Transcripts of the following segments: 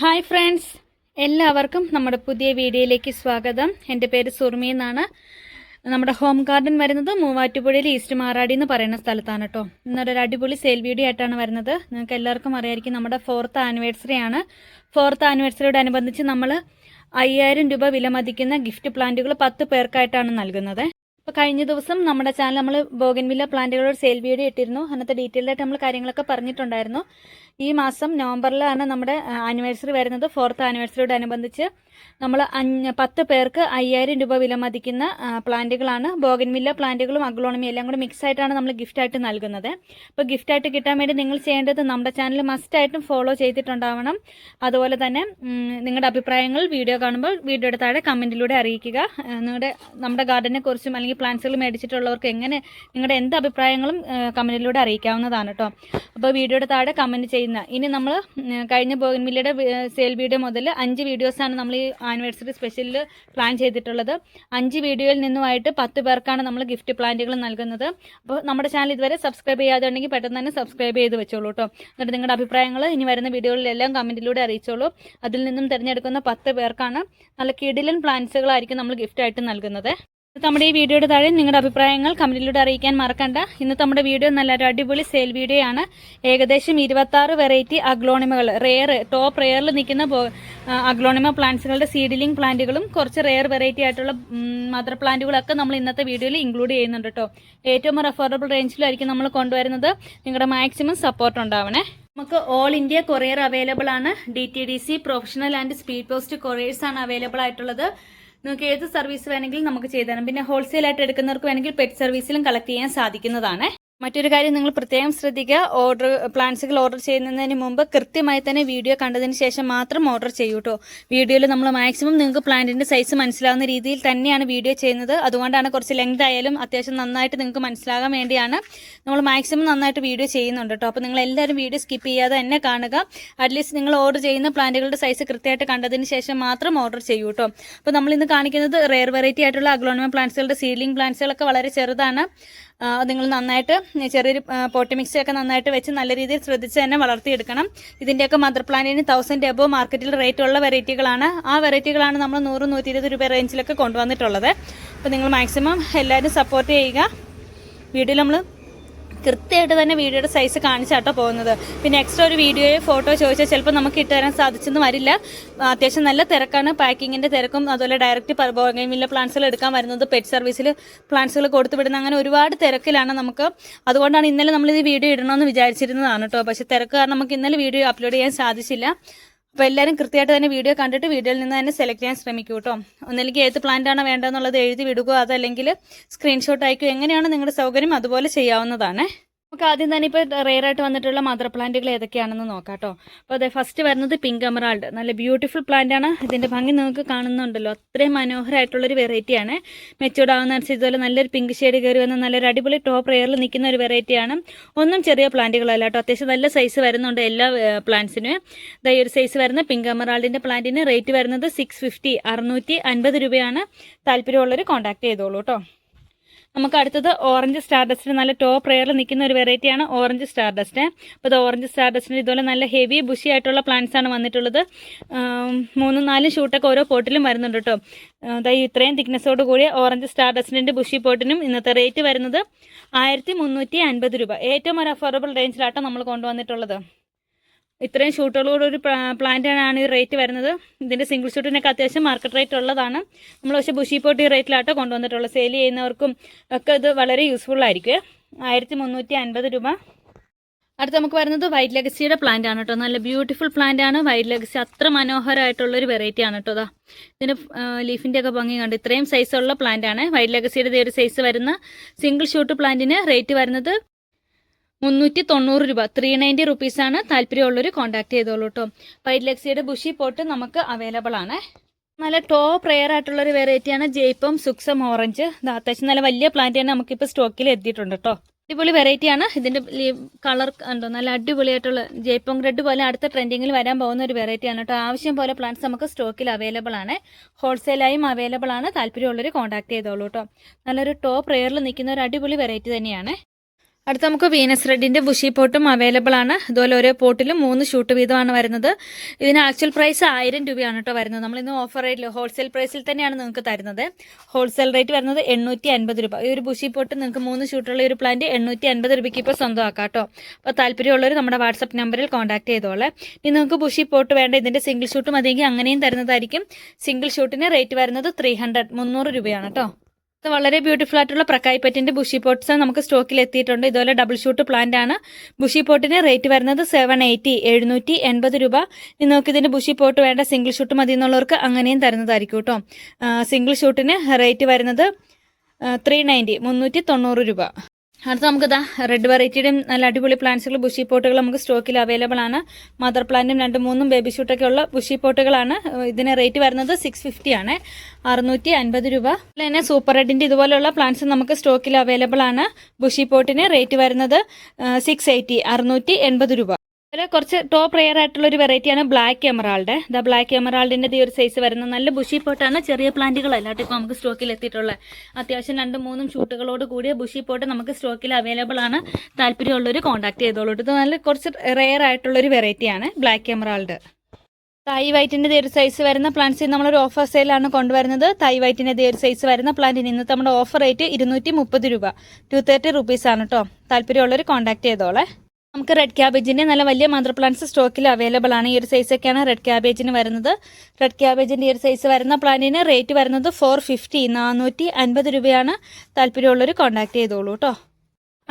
Hi friends. എല്ലാവർക്കും നമ്മുടെ പുതിയ വീഡിയോയിലേക്ക് സ്വാഗതം. എന്റെ പേര് സുർമി എന്നാണ്. നമ്മുടെ ഹോം ഗാർഡൻ വരുന്നത് മൂവാറ്റുപുഴയിൽ ഈസ്റ്റ് മാറാടി എന്ന് പറയുന്ന സ്ഥലത്താണ് കേട്ടോ. ഇന്നൊരു അടിപൊളി സെയിൽ വീഡിയോ ആയിട്ടാണ് വരുന്നത്. നിങ്ങൾക്ക് എല്ലാവർക്കും അറിയായിരിക്കും നമ്മുടെ ഫോർത്ത് ആനിവേഴ്സറി ആണ്. ഫോർത്ത് ആനിവേഴ്സറിയോട് അനുബന്ധിച്ച് നമ്മൾ അയ്യായിരം രൂപ വില മതിക്കുന്ന ഗിഫ്റ്റ് പ്ലാന്റുകൾ പത്ത് പേർക്കായിട്ടാണ് നൽകുന്നത്. അപ്പോൾ കഴിഞ്ഞ ദിവസം നമ്മുടെ ചാനൽ നമ്മൾ ബോഗൻവില്ല പ്ലാന്റുകളോട് സെയിൽ വീഡിയോ ഇട്ടിരുന്നു. അന്നത്തെ ഡീറ്റെയിൽഡ് ആയിട്ട് നമ്മൾ കാര്യങ്ങളൊക്കെ പറഞ്ഞിട്ടുണ്ടായിരുന്നു. ഈ മാസം നവംബറിലാണ് നമ്മുടെ ആനിവേഴ്സറി വരുന്നത്. ഫോർത്ത് ആനിവേഴ്സറിയോട് അനുബന്ധിച്ച് നമ്മൾ പത്ത് പേർക്ക് അയ്യായിരം രൂപ വില മതിക്കുന്ന പ്ലാന്റുകളാണ്. ബോഗൻവില്ല പ്ലാന്റുകളും അഗ്ലോണമി എല്ലാം കൂടെ മിക്സ് ആയിട്ടാണ് നമ്മൾ ഗിഫ്റ്റായിട്ട് നൽകുന്നത്. അപ്പോൾ ഗിഫ്റ്റായിട്ട് കിട്ടാൻ വേണ്ടി നിങ്ങൾ ചെയ്യേണ്ടത് നമ്മുടെ ചാനൽ മസ്റ്റായിട്ടും ഫോളോ ചെയ്തിട്ടുണ്ടാവണം. അതുപോലെ തന്നെ നിങ്ങളുടെ അഭിപ്രായങ്ങൾ വീഡിയോ കാണുമ്പോൾ വീഡിയോയുടെ താഴെ കമന്റിലൂടെ അറിയിക്കുക. നിങ്ങളുടെ നമ്മുടെ ഗാർഡനെ കുറിച്ചും അല്ലെങ്കിൽ പ്ലാന്റ്സുകൾ മേടിച്ചിട്ടുള്ളവർക്ക് എങ്ങനെ നിങ്ങളുടെ എന്ത് അഭിപ്രായങ്ങളും കമന്റിലൂടെ അറിയിക്കാവുന്നതാണ് കേട്ടോ അപ്പോൾ വീഡിയോയുടെ താഴെ കമന്റ് ചെയ്യുന്ന. ഇനി നമ്മൾ കഴിഞ്ഞ ബോഗൻവില്ലയുടെ സെയിൽ വീഡിയോ മുതൽ അഞ്ച് വീഡിയോസാണ് നമ്മൾ ഈ ആനിവേഴ്സറി സ്പെഷ്യലിൽ പ്ലാൻ ചെയ്തിട്ടുള്ളത്. അഞ്ച് വീഡിയോയിൽ നിന്നുമായിട്ട് പത്ത് പേർക്കാണ് നമ്മൾ ഗിഫ്റ്റ് പ്ലാന്റുകൾ നൽകുന്നത്. അപ്പോൾ നമ്മുടെ ചാനൽ ഇതുവരെ സബ്സ്ക്രൈബ് ചെയ്യാതെ പെട്ടെന്ന് തന്നെ സബ്സ്ക്രൈബ് ചെയ്ത് വെച്ചോളൂ കേട്ടോ എന്നിട്ട് നിങ്ങളുടെ അഭിപ്രായങ്ങൾ ഇനി വരുന്ന വീഡിയോകളിലെല്ലാം കമന്റിലൂടെ അറിയിച്ചോളൂ. അതിൽ നിന്നും തിരഞ്ഞെടുക്കുന്ന പത്ത് പേർക്കാണ് നല്ല കിടിലൻ പ്ലാന്റ്സുകളായിരിക്കും നമ്മൾ ഗിഫ്റ്റായിട്ട് നൽകുന്നത്. നമ്മുടെ ഈ വീഡിയോയുടെ താഴെ നിങ്ങളുടെ അഭിപ്രായങ്ങൾ കമന്റിലൂടെ അറിയിക്കാൻ മറക്കണ്ട. ഇന്ന് നമ്മുടെ വീഡിയോ നല്ലൊരു അടിപൊളി സെയിൽ വീഡിയോ ആണ്. ഏകദേശം ഇരുപത്തി ആറ് വെറൈറ്റി അഗ്ലോണിമകൾ റെയർ ടോപ്പ് റെയറിൽ നിൽക്കുന്ന അഗ്ലോണിമ പ്ലാന്റ്സുകളുടെ സീഡിലിംഗ് പ്ലാന്റുകളും കുറച്ച് റെയർ വെറൈറ്റി ആയിട്ടുള്ള മദർ പ്ലാന്റുകളൊക്കെ നമ്മൾ ഇന്നത്തെ വീഡിയോയിൽ ഇൻക്ലൂഡ് ചെയ്യുന്നുണ്ട് കേട്ടോ ഏറ്റവും ഒരു അഫോർഡബിൾ റേഞ്ചിലായിരിക്കും നമ്മൾ കൊണ്ടുവരുന്നത്. നിങ്ങളുടെ മാക്സിമം സപ്പോർട്ട് ഉണ്ടാവണേ. നമുക്ക് ഓൾ ഇന്ത്യ കൊറിയർ അവൈലബിൾ ആണ്. D T D C professional and speed post couriers ആണ് അവൈലബിൾ ആയിട്ടുള്ളത്. നിങ്ങൾക്ക് ഏത് സർവീസ് വേണമെങ്കിലും നമുക്ക് ചെയ്തു തരാം പിന്നെ ഹോൾസെയിൽ ആയിട്ട് എടുക്കുന്നവർക്ക് വേണമെങ്കിൽ പെറ്റ് സർവീസിലും കളക്ട് ചെയ്യാൻ സാധിക്കുന്നതാണ്. മറ്റൊരു കാര്യം നിങ്ങൾ പ്രത്യേകം ശ്രദ്ധിക്കുക. ഓർഡർ പ്ലാൻസുകൾ ഓർഡർ ചെയ്യുന്നതിന് മുമ്പ് കൃത്യമായി തന്നെ വീഡിയോ കണ്ടതിന് ശേഷം മാത്രം ഓർഡർ ചെയ്യൂ കേട്ടോ വീഡിയോയിൽ നമ്മൾ മാക്സിമം നിങ്ങൾക്ക് പ്ലാന്റിന്റെ സൈസ് മനസ്സിലാവുന്ന രീതിയിൽ തന്നെയാണ് വീഡിയോ ചെയ്യുന്നത്. അതുകൊണ്ടാണ് കുറച്ച് ലെങ്ത് ആയാലും അത്യാവശ്യം നന്നായിട്ട് നിങ്ങൾക്ക് മനസ്സിലാകാൻ വേണ്ടിയാണ് നമ്മൾ മാക്സിമം നന്നായിട്ട് വീഡിയോ ചെയ്യുന്നുണ്ട് കേട്ടോ അപ്പോൾ നിങ്ങൾ എല്ലാവരും വീഡിയോ സ്കിപ്പ് ചെയ്യാതെ തന്നെ കാണുക. അറ്റ്ലീസ്റ്റ് നിങ്ങൾ ഓർഡർ ചെയ്യുന്ന പ്ലാന്റുകളുടെ സൈസ് കൃത്യമായിട്ട് കണ്ടതിന് ശേഷം മാത്രം ഓർഡർ ചെയ്യൂ കേട്ടോ അപ്പോൾ നമ്മൾ ഇന്ന് കാണിക്കുന്നത് റെയർ വെറൈറ്റി ആയിട്ടുള്ള അഗ്ലോണിമ പ്ലാന്റ്സുകളുടെ സീലിംഗ് പ്ലാന്റ്സുകളൊക്കെ വളരെ ചെറുതാണ്. നിങ്ങൾ നന്നായിട്ട് ചെറിയൊരു പോട്ടി മിക്സി ഒക്കെ നന്നായിട്ട് വെച്ച് നല്ല രീതിയിൽ ശ്രദ്ധിച്ച് തന്നെ വളർത്തിയെടുക്കണം. ഇതിന്റെയൊക്കെ മദർ പ്ലാന്റിന് തൗസൻഡ് എബോ മാർക്കറ്റിൽ റേറ്റ് ഉള്ള വെറൈറ്റികളാണ്. ആ വെറൈറ്റികളാണ് നമ്മൾ നൂറ് നൂറ്റി ഇരുപത് രൂപ റേഞ്ചിലൊക്കെ കൊണ്ടുവന്നിട്ടുള്ളത്. അപ്പോൾ നിങ്ങൾ മാക്സിമം എല്ലാവരും സപ്പോർട്ട് ചെയ്യുക. വീഡിയോയിൽ നമ്മൾ കൃത്യമായിട്ട് തന്നെ വീഡിയോയുടെ സൈസ് കാണിച്ചാട്ടോ പോകുന്നത്. പിന്നെ എക്സ്ട്രാ ഒരു വീഡിയോയോ ഫോട്ടോ ചോദിച്ചാൽ ചിലപ്പോൾ നമുക്ക് ഇട്ടുതരാൻ സാധിച്ചെന്ന് വരില്ല. അത്യാവശ്യം നല്ല തിരക്കാണ്. പാക്കിങ്ങിന്റെ തിരക്കും അതുപോലെ ഡയറക്റ്റ് ബോഗൈമില്ല പ്ലാന്റ്സുകൾ എടുക്കാൻ വരുന്നത് പെറ്റ് സർവീസിൽ പ്ലാന്റ്സുകൾ കൊടുത്തു വിടുന്ന അങ്ങനെ ഒരുപാട് തിരക്കിലാണ് നമുക്ക്. അതുകൊണ്ടാണ് ഇന്നലെ നമ്മൾ ഇത് വീഡിയോ ഇടണമെന്ന് വിചാരിച്ചിരുന്നതാണ് കേട്ടോ പക്ഷേ തിരക്ക് കാരണം നമുക്ക് ഇന്നലെ വീഡിയോ അപ്ലോഡ് ചെയ്യാൻ സാധിച്ചില്ല. അപ്പോൾ എല്ലാവരും കൃത്യമായിട്ട് തന്നെ വീഡിയോ കണ്ടിട്ട് വീഡിയോയിൽ നിന്ന് തന്നെ സെലക്ട് ചെയ്യാൻ ശ്രമിക്കൂ കേട്ടോ ഒന്നില്ലെങ്കിൽ ഏത് പ്ലാന്റ് ആണ് വേണ്ടതെന്നുള്ളത് എഴുതി വിടുക അതല്ലെങ്കിൽ സ്ക്രീൻഷോട്ട് അയക്കുകയോ എങ്ങനെയാണ് നിങ്ങളുടെ സൗകര്യം അതുപോലെ ചെയ്യാവുന്നതാണ്. നമുക്ക് ആദ്യം തന്നെ ഇപ്പോൾ ആയിട്ട് വന്നിട്ടുള്ള മദർ പ്ലാന്റുകൾ ഏതൊക്കെയാണെന്ന് നോക്കാം കേട്ടോ അപ്പോൾ അതെ ഫസ്റ്റ് വരുന്നത് പിങ്ക് എമറാൾഡ് നല്ല ബ്യൂട്ടിഫുൾ പ്ലാന്റ് ആണ്. ഇതിന്റെ ഭംഗി നിങ്ങൾക്ക് കാണുന്നുണ്ടല്ലോ. അത്രയും മനോഹരമായിട്ടുള്ളൊരു വെറൈറ്റിയാണ് മെച്ചൂർഡ് ആവുന്ന അനുസരിച്ച് ഇതുപോലെ നല്ലൊരു പിങ്ക് ഷെയ്ഡ് കയറി വന്ന നല്ലൊരു അടിപൊളി ടോപ്പ് റെയറിൽ നിൽക്കുന്ന ഒരു വെറൈറ്റിയാണ് ഒന്നും ചെറിയ പ്ലാന്റുകളല്ല കേട്ടോ. അത്യാവശ്യം നല്ല സൈസ് വരുന്നുണ്ട് എല്ലാ പ്ലാന്റ്സിനും ഈ ഒരു സൈസ് വരുന്ന പിങ്ക് എമറാൾഡിന്റെ പ്ലാന്റിന് റേറ്റ് വരുന്നത് സിക്സ് ഫിഫ്റ്റി അറുന്നൂറ്റി അൻപത് രൂപയാണ്. താല്പര്യമുള്ളവർ കോൺടാക്ട് ചെയ്തോളൂ കേട്ടോ. നമുക്ക് അടുത്തത് ഓറഞ്ച് സ്റ്റാർ ഡസ്റ്റിന് നല്ല ടോപ്പ് റെയറിൽ നിൽക്കുന്ന ഒരു വെറൈറ്റിയാണ് ഓറഞ്ച് സ്റ്റാർ ഡസ്റ്റ് അപ്പോൾ ഇത് ഓറഞ്ച് സ്റ്റാർ ഡസ്റ്റിന് ഇതുപോലെ നല്ല ഹെവി ബുഷി ആയിട്ടുള്ള പ്ലാന്റ്സ് ആണ് വന്നിട്ടുള്ളത്. മൂന്നും നാലും ഷൂട്ടൊക്കെ ഓരോ പോട്ടിലും വരുന്നുണ്ട് കേട്ടോ. അതായത് ഇത്രയും തിക്നെസ്സോട് കൂടിയ ഓറഞ്ച് സ്റ്റാർ ഡസ്റ്റിന്റെ ബുഷി പോട്ടിനും ഇന്നത്തെ റേറ്റ് വരുന്നത് ആയിരത്തി രൂപ. ഏറ്റവും ഒരു അഫോർഡബിൾ റേഞ്ചിലാട്ടോ നമ്മൾ കൊണ്ടുവന്നിട്ടുള്ളത്. ഇത്രയും ഷൂട്ടുകളോട് ഒരു പ്ലാന്റാണ് ഈ റേറ്റ് വരുന്നത്. ഇതിന്റെ സിംഗിൾ ഷൂട്ടിനൊക്കെ അത്യാവശ്യം മാർക്കറ്റ് റേറ്റ് ഉള്ളതാണ്. നമ്മൾ പക്ഷേ ബുഷി പോട്ട് ഈ റേറ്റിലാട്ടോ കൊണ്ടുവന്നിട്ടുള്ളത്. സെയിൽ ചെയ്യുന്നവർക്കും ഒക്കെ ഇത് വളരെ യൂസ്ഫുൾ ആയിരിക്കും. ആയിരത്തി മുന്നൂറ്റി രൂപ. അടുത്ത് നമുക്ക് വരുന്നത് വൈറ്റ് ലെഗസിയുടെ പ്ലാന്റ് ആണ് കേട്ടോ നല്ല ബ്യൂട്ടിഫുൾ പ്ലാന്റ് ആണ്. വൈറ്റ് ലെഗസി അത്ര മനോഹരമായിട്ടുള്ള ഒരു വെറൈറ്റി ആണ് കേട്ടോ അതാ ഇതിന്റെ ലീഫിന്റെ ഒക്കെ ഭംഗി കണ്ട് ഇത്രയും സൈസുള്ള പ്ലാന്റ് ആണ്. വൈറ്റ് ലെഗസിയുടെ ഒരു സൈസ് വരുന്ന സിംഗിൾ ഷൂട്ട് പ്ലാന്റിന് റേറ്റ് വരുന്നത് മുന്നൂറ്റി തൊണ്ണൂറ് രൂപ ത്രീ നയന്റി റുപ്പീസാണ് താല്പര്യമുള്ളവർ കോൺടാക്ട് ചെയ്തോളൂ കേട്ടോ വൈറ്റ് ബുഷി പോട്ട് നമുക്ക് അവൈലബിൾ ആണ്. നല്ല ടോപ്പ് റെയർ ആയിട്ടുള്ളൊരു വെറൈറ്റിയാണ് ജയ്പം സുക്സം ഓറഞ്ച്. അത്യാവശ്യം നല്ല വലിയ പ്ലാന്റ് തന്നെ നമുക്കിപ്പോൾ സ്റ്റോക്കിൽ എത്തിയിട്ടുണ്ട് കേട്ടോ അടിപൊളി വെറൈറ്റിയാണ് ഇതിന്റെ കളർ ഉണ്ടോ നല്ല അടിപൊളിയായിട്ടുള്ള ജയ്പോങ് റെഡ് പോലെ അടുത്ത ട്രെൻഡിങ്ങിൽ വരാൻ പോകുന്ന ഒരു വെറൈറ്റിയാണ് കേട്ടോ ആവശ്യം പോലെ പ്ലാന്റ്സ് നമുക്ക് സ്റ്റോക്കിൽ അവൈലബിൾ ആണ്. ഹോൾസെയിലായും അവൈലബിൾ ആണ്. താല്പര്യമുള്ളവർ കോൺടാക്ട് ചെയ്തോളൂ കേട്ടോ നല്ലൊരു ടോപ്പ് റെയറിൽ നിൽക്കുന്ന ഒരു അടിപൊളി വെറൈറ്റി തന്നെയാണ്. അടുത്ത നമുക്ക് വീനസ് റെഡിന്റെ ബുഷി പോട്ടും അവൈലബിൾ ആണ്. അതുപോലെ ഓരോ പോട്ടിലും മൂന്ന് ഷൂട്ട് വീതമാണ് വരുന്നത്. ഇതിന് ആക്ച്വൽ പ്രൈസ് ആയിരം രൂപയാണ് കേട്ടോ വരുന്നത്. നമ്മളിന്ന് ഓഫർ റേറ്റിൽ ഹോൾസെയിൽ പ്രൈസിൽ തന്നെയാണ് നിങ്ങൾക്ക് തരുന്നത്. ഹോൾസെയിൽ റേറ്റ് വരുന്നത് എണ്ണൂറ്റി അൻപത് രൂപ. ഈ ഒരു ബുഷി പോട്ട് നിങ്ങൾക്ക് മൂന്ന് ഷൂട്ടുള്ള ഒരു പ്ലാന്റ് എണ്ണൂറ്റി അൻപത് രൂപയ്ക്ക് ഇപ്പോൾ സ്വന്തമാക്കാം കേട്ടോ അപ്പോൾ താല്പര്യമുള്ളവർ നമ്മുടെ വാട്സപ്പ് നമ്പറിൽ കോൺടാക്ട് ചെയ്തോളെ. ഇനി നിങ്ങൾക്ക് ബുഷി പോട്ട് വേണ്ട ഇതിന്റെ സിംഗിൾ ഷൂട്ട് മതിയെങ്കിൽ അങ്ങനെയും തരുന്നതായിരിക്കും. സിംഗിൾ ഷൂട്ടിന് റേറ്റ് വരുന്നത് ത്രീ ഹൺഡ്രഡ് മുന്നൂറ് രൂപയാണ് കേട്ടോ വളരെ ബ്യൂട്ടിഫുൾ ആയിട്ടുള്ള പ്രക്കായ് പറ്റിന്റെ ബുഷി പോട്ട്സ് നമുക്ക് സ്റ്റോക്കിൽ എത്തിയിട്ടുണ്ട്. ഇതുപോലെ ഡബിൾ ഷൂട്ട് പ്ലാന്റ് ആണ്. ബുഷി പോട്ടിന് റേറ്റ് വരുന്നത് സെവൻ എയ്റ്റി എഴുന്നൂറ്റി എൺപത് രൂപ. നിങ്ങൾക്ക് ഇതിന്റെ ബുഷി പോട്ട് വേണ്ട സിംഗിൾ ഷൂട്ട് മതി എന്നുള്ളവർക്ക് അങ്ങനെയും തരുന്നതായിരിക്കും കേട്ടോ സിംഗിൾ ഷൂട്ടിന് റേറ്റ് വരുന്നത് ത്രീ നയന്റി മുന്നൂറ്റി തൊണ്ണൂറ് രൂപ. അടുത്ത നമുക്ക് ഇതാ റെഡ് വെറൈറ്റിയുടെയും നല്ല അടിപൊളി പ്ലാന്റ്സുകൾ ബുഷി പോട്ടുകൾ നമുക്ക് സ്റ്റോക്കിൽ അവൈലബിൾ ആണ്. മദർ പ്ലാന്റും രണ്ട് മൂന്നും ബേബി ഷൂട്ടൊക്കെ ഉള്ള ബുഷി പോട്ടുകളാണ് ഇതിന് റേറ്റ് വരുന്നത് സിക്സ് ഫിഫ്റ്റി ആണ്. അറുന്നൂറ്റി അൻപത് രൂപ തന്നെ സൂപ്പർ റെഡിന്റെ ഇതുപോലെയുള്ള പ്ലാന്റ്സ് നമുക്ക് സ്റ്റോക്കിൽ അവൈലബിൾ ആണ്. ബുഷി പോട്ടിന് റേറ്റ് വരുന്നത് സിക്സ് എയ്റ്റി അറുന്നൂറ്റി എൺപത് രൂപ. അതുപോലെ കുറച്ച് ടോപ്പ് റെയർ ആയിട്ടുള്ള ഒരു വെറൈറ്റിയാണ് ബ്ലാക്ക് എമറാൾഡ് ദ ബ്ലാക്ക് എമറാൾഡിന്റെ ഈ ഒരു സൈസ് വരുന്ന നല്ല ബുഷി പോട്ടാണ് ചെറിയ പ്ലാന്റുകളല്ല കേട്ടോ ഇപ്പോൾ നമുക്ക് സ്റ്റോക്കിൽ എത്തിയിട്ടുള്ളത് അത്യാവശ്യം രണ്ടും മൂന്നും ഷൂട്ടുകളോട് കൂടിയ ബുഷി പോട്ട് നമുക്ക് സ്റ്റോക്കിൽ അവൈലബിൾ ആണ്. താല്പര്യമുള്ളവർ കോൺടാക്ട് ചെയ്തോളൂ ഇത് നല്ല കുറച്ച് റെയർ ആയിട്ടുള്ള ഒരു വെറൈറ്റിയാണ് ബ്ലാക്ക് എമറാൾഡ് തൈ വൈറ്റിന്റെ ഒരു സൈസ് വരുന്ന പ്ലാന്റ്സ് നമ്മളൊരു ഓഫർ സെയിലാണ് കൊണ്ടുവരുന്നത്. തൈ വൈറ്റിന്റെ ഒരു സൈസ് വരുന്ന പ്ലാന്റിന് ഇന്നത്തെ നമ്മുടെ ഓഫർ റേറ്റ് ഇരുന്നൂറ്റി രൂപ. ടു തേർട്ടി റുപ്പീസ് ആണ് കേട്ടോ. താല്പര്യമുള്ളവർ കോൺടാക്ട് ചെയ്തോളെ. നമുക്ക് റെഡ് ക്യാബേജിന്റെ നല്ല വലിയ മദർ പ്ലാന്റ്സ് സ്റ്റോക്കിൽ അവൈലബിൾ ആണ്. ഈ ഒരു സൈസ് ഒക്കെയാണ് റെഡ് ക്യാബേജിന് വരുന്നത്. റെഡ് ക്യാബേജിന്റെ ഈ ഒരു സൈസ് വരുന്ന പ്ലാന്റിന് റേറ്റ് വരുന്നത് ഫോർ ഫിഫ്റ്റി നാനൂറ്റി അൻപത് രൂപയാണ് താല്പര്യമുള്ളവർ കോൺടാക്ട് ചെയ്തോളൂ കേട്ടോ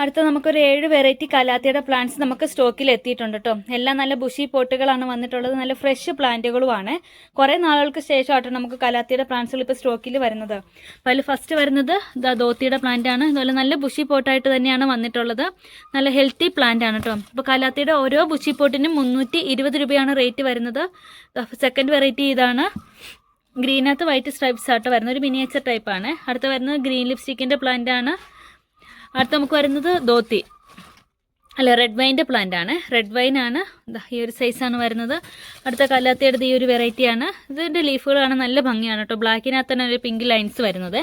അടുത്ത നമുക്കൊരു ഏഴ് വെറൈറ്റി കലാത്തിയുടെ പ്ലാന്റ്സ് നമുക്ക് സ്റ്റോക്കിൽ എത്തിയിട്ടുണ്ട് കേട്ടോ എല്ലാം നല്ല ബുഷി പോട്ടുകളാണ് വന്നിട്ടുള്ളത്. നല്ല ഫ്രഷ് പ്ലാന്റുകളുമാണ് കുറേ നാളുകൾക്ക് ശേഷമാട്ടോ നമുക്ക് കലാത്തിയുടെ പ്ലാന്റ്സുകൾ ഇപ്പോൾ സ്റ്റോക്കിൽ വരുന്നത്. അപ്പോൾ അതിൽ ഫസ്റ്റ് വരുന്നത് ദോത്തിയുടെ പ്ലാന്റ് ആണ്. അതുപോലെ നല്ല ബുഷി പോട്ടായിട്ട് തന്നെയാണ് വന്നിട്ടുള്ളത്. നല്ല ഹെൽത്തി പ്ലാന്റ് ആണ് കേട്ടോ ഇപ്പോൾ കലാത്തിയുടെ ഓരോ ബുഷി പോട്ടിനും മുന്നൂറ്റി ഇരുപത് രൂപയാണ് റേറ്റ് വരുന്നത്. സെക്കൻഡ് വെറൈറ്റി ഇതാണ്. ഗ്രീനകത്ത് വൈറ്റ് സ്ട്രൈപ്സ് ആട്ടോ വരുന്ന ഒരു മിനിയേച്ചർ ടൈപ്പാണ് അടുത്ത വരുന്നത് ഗ്രീൻ ലിപ്സ്റ്റിക്കിന്റെ പ്ലാന്റ് ആണ്. അടുത്ത നമുക്ക് വരുന്നത് ധോത്തി. അല്ല റെഡ് വൈന്റെ പ്ലാന്റ് ആണ്. റെഡ് വൈൻ ആണ്. ഈ ഒരു സൈസാണ് വരുന്നത്. അടുത്ത കല്ലാത്തയുടെ ഈ ഒരു വെറൈറ്റിയാണ് ഇതിന്റെ ലീഫുകളാണ് നല്ല ഭംഗിയാണ് കേട്ടോ. ബ്ലാക്കിനകത്ത് തന്നെ ഒരു പിങ്ക് ലൈൻസ് വരുന്നത്.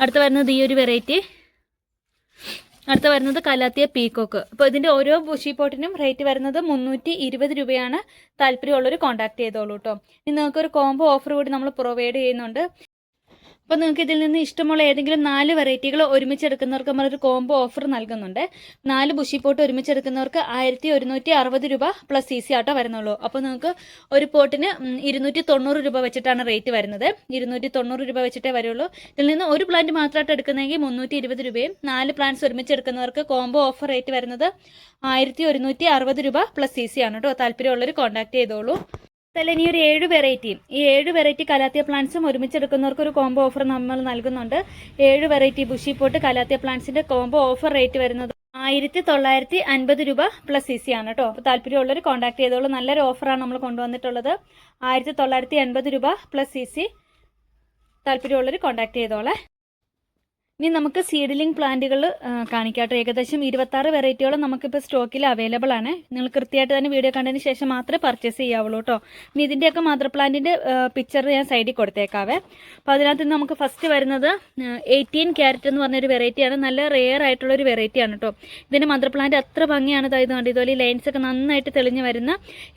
അടുത്ത വരുന്നത് ഈ ഒരു വെറൈറ്റി അടുത്ത വരുന്നത് കലാത്തിയ പീക്കോക്ക് അപ്പോൾ ഇതിന്റെ ഓരോ ബുഷി പോട്ടിനും റേറ്റ് വരുന്നത് മുന്നൂറ്റി ഇരുപത് രൂപയാണ്. താല്പര്യമുള്ളവർ കോൺടാക്ട് ചെയ്തോളൂ കേട്ടോ. ഇനി നിങ്ങൾക്കൊരു കോംബോ ഓഫർ കൂടി നമ്മൾ പ്രൊവൈഡ് ചെയ്യുന്നുണ്ട്. അപ്പോൾ നിങ്ങൾക്ക് ഇതിൽ നിന്ന് ഇഷ്ടമുള്ള ഏതെങ്കിലും നാല് വെറൈറ്റികൾ ഒരുമിച്ച് എടുക്കുന്നവർക്ക് നമ്മളൊരു കോംബോ ഓഫർ നൽകുന്നുണ്ട്. നാല് ബുഷി പോട്ട് ആയിരത്തി ഒരുന്നൂറ്റി അറുപത് രൂപ പ്ലസ് സി സി ആട്ടോ വരുന്നുള്ളൂ. അപ്പോൾ നിങ്ങൾക്ക് ഒരു പോട്ടിന് ഇരുന്നൂറ്റി തൊണ്ണൂറ് രൂപ വെച്ചിട്ടാണ് റേറ്റ് വരുന്നത്. ഇരുന്നൂറ്റി തൊണ്ണൂറ് രൂപ വെച്ചിട്ടേ വരുള്ളൂ. ഇതിൽ നിന്ന് ഒരു പ്ലാന്റ് മാത്രമായിട്ട് എടുക്കുന്നെങ്കിൽ മുന്നൂറ്റി ഇരുപത് രൂപയും നാല് പ്ലാന്റ്സ് ഒരുമിച്ച് എടുക്കുന്നവർക്ക് കോംബോ ഓഫർ റേറ്റ് വരുന്നത് ആയിരത്തി ഒരുന്നൂറ്റി അറുപത് രൂപ പ്ലസ് സി സി ആണ് കേട്ടോ താല്പര്യമുള്ളവർ കോൺടാക്ട് ചെയ്തോളൂ. അതല്ല ഈ ഒരു ഏഴ് വെറൈറ്റിയും ഈ ഏഴ് വെറൈറ്റി കലാത്തിയ പ്ലാന്റ്സും ഒരുമിച്ച് എടുക്കുന്നവർക്ക് ഒരു കോംബോ ഓഫർ നമ്മൾ നൽകുന്നുണ്ട്. ഏഴ് വെറൈറ്റി ബുഷി പോട്ട് കലാത്തിയ പ്ലാന്റ്സിന്റെ കോംബോ ഓഫർ റേറ്റ് വരുന്നത് ആയിരത്തി തൊള്ളായിരത്തി അൻപത് രൂപ പ്ലസ് സി സി ആണ് കേട്ടോ അപ്പോൾ താല്പര്യമുള്ളവർ കോൺടാക്ട് ചെയ്തോളൂ. നല്ലൊരു ഓഫറാണ് നമ്മൾ കൊണ്ടുവന്നിട്ടുള്ളത്. ആയിരത്തി തൊള്ളായിരത്തി എൺപത് രൂപ പ്ലസ് സി സി താല്പര്യമുള്ളവർ കോൺടാക്ട് ചെയ്തോളെ. ഇനി നമുക്ക് സീഡ്ലിംഗ് പ്ലാന്റുകൾ കാണിക്കാട്ടോ. ഏകദേശം ഇരുപത്താറ് വെറൈറ്റിയോളം നമുക്കിപ്പോൾ സ്റ്റോക്കിൽ അവൈലബിൾ ആണ്. നിങ്ങൾ കൃത്യമായിട്ട് തന്നെ വീഡിയോ കണ്ടതിന് ശേഷം മാത്രമേ പർച്ചേസ് ചെയ്യാവുള്ളൂ കേട്ടോ ഇനി ഇതിന്റെയൊക്കെ മദർ പ്ലാന്റിന്റെ പിക്ചർ ഞാൻ സൈഡിൽ കൊടുത്തേക്കാവേ. അപ്പോൾ അതിനകത്ത് നമുക്ക് ഫസ്റ്റ് വരുന്നത് എയ്റ്റീൻ ക്യാരറ്റ് എന്ന് പറഞ്ഞൊരു വെറൈറ്റിയാണ് നല്ല റെയർ ആയിട്ടുള്ള ഒരു വെറൈറ്റിയാണ് കേട്ടോ ഇതിന്റെ മദർ പ്ലാന്റ് അത്ര ഭംഗിയാണ് അതായത് കണ്ട്. ഇതുപോലെ ലൈൻസ് ഒക്കെ നന്നായിട്ട് തെളിഞ്ഞ് വരുന്ന